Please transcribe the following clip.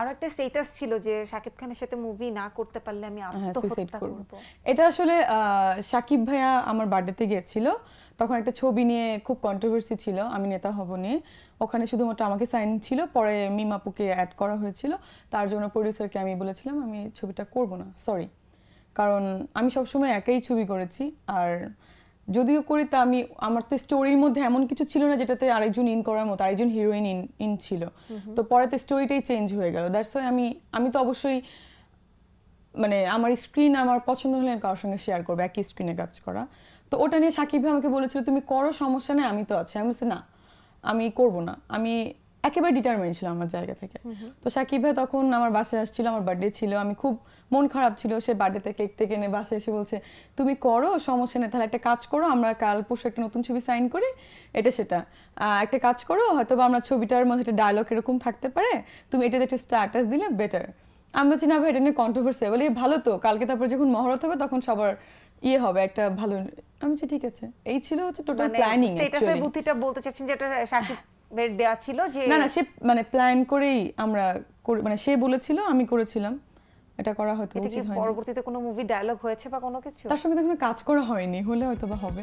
আর একটা স্টেটাস ছিল যে শাকিব খানের সাথে মুভি না করতে পারলে আমি হ্যাঁ আত্মহত্যা করব। এটা আসলে সাকিব ভাইয়া আমার বার্থডেতে গিয়েছিল তখন একটা ছবি নিয়ে খুব কন্ট্রোভার্সি ছিল আমি নেতা হব নিয়ে। ওখানে শুধুমাত্র আমাকে সাইন ছিল পরে মিমাপুকে অ্যাড করা হয়েছিল। তার জন্য প্রডিউসারকে আমি বলেছিলাম আমি ছবিটা করব না সরি কারণ আমি সবসময় একাই ছবি করেছি আর যদিও করি তা আমি আমার তো স্টোরির মধ্যে এমন কিছু ছিল না যেটাতে আরেকজন ইন করার মতো আরেকজন হিরোইন ইন ইন ছিল। তো পরে তো স্টোরিটাই চেঞ্জ হয়ে গেল। দ্যাটস ওয়াই আমি আমি তো অবশ্যই মানে আমার স্ক্রিন আমার পছন্দ হলে আমি কারোর সঙ্গে শেয়ার করব একই স্ক্রিনে কাজ করা। তো ওটা নিয়ে সাকিব ভাই আমাকে বলেছিল তুমি করো সমস্যা নেই আমি তো আছি। আমি বলছি না আমি করব না। আমি একেবারে ডিটারমেন্ট ছিল আমার জায়গা থেকে। তো সাকিব ভাই তখন আমার বাসায় আসছিল আমার বার্থডে ছিল আমি খুব মন খারাপ ছিল সে বার্থডেতে কেক টেকে এনে বাসায় এসে বলছে তুমি করো সমস্যা নেই তাহলে একটা কাজ করো আমরা কাল পরশু একটা নতুন ছবি সাইন করি এটা সেটা। একটা কাজ করো হয়তো বা আমরা ছবিটার মধ্যে একটা ডায়লগ এরকম থাকতে পারে তুমি এটাতে একটা স্ট্যাটাস দিলে বেটার আমি বলছি না ভাই এটা নিয়ে কন্ট্রোভার্সি বলি ভালো তো কালকে তারপর যখন মহরত হবে তখন সবার ইয়ে হবে একটা ভালো আমি বলছি ঠিক আছে। এই ছিল হচ্ছে টোটাল প্ল্যানিং স্টেটাসের বুদ্ধিটা বলতে চাচ্ছেন যে এটা শাকিবের দেওয়া ছিল যে না না সে মানে প্ল্যান করেই আমরা মানে সে বলেছিল আমি করেছিলাম। এটা করা হয়তো উচিত হয়নি। পরবর্তীতে কোনো মুভি ডায়লগ হয়েছে বা কোনো কিছু? তার সঙ্গে কোনো এখনও কাজ করা হয়নি হলে হয়তো বা হবে।